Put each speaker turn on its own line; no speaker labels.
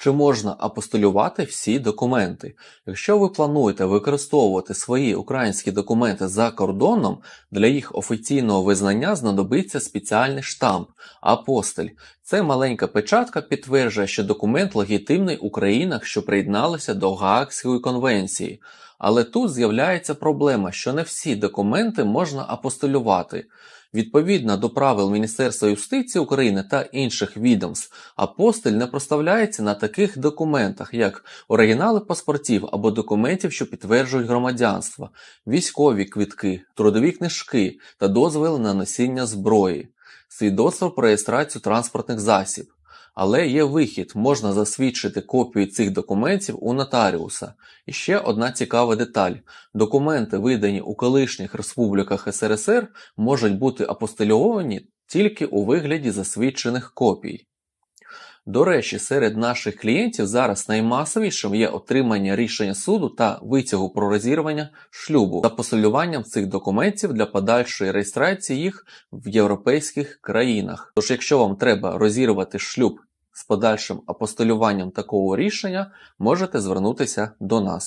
Чи можна апостилювати всі документи? Якщо ви плануєте використовувати свої українські документи за кордоном, для їх офіційного визнання знадобиться спеціальний штамп апостиль. Це маленька печатка підтверджує, що документ легітимний у країнах, що приєдналися до Гаагської конвенції. Але тут з'являється проблема, що не всі документи можна апостилювати. Відповідно до правил Міністерства юстиції України та інших відомств, апостиль не проставляється на таких документах, як оригінали паспортів або документів, що підтверджують громадянство, військові квітки, трудові книжки та дозволи на носіння зброї, свідоцтво про реєстрацію транспортних засіб. Але є вихід, можна засвідчити копію цих документів у нотаріуса. І ще одна цікава деталь: документи, видані у колишніх республіках СРСР, можуть бути апостильовані тільки у вигляді засвідчених копій. До речі, серед наших клієнтів зараз наймасовішим є отримання рішення суду та витягу про розірвання шлюбу за посилюванням цих документів для подальшої реєстрації їх в європейських країнах. Тож, якщо вам треба розірвати шлюб з подальшим апостолюванням такого рішення, можете звернутися до нас.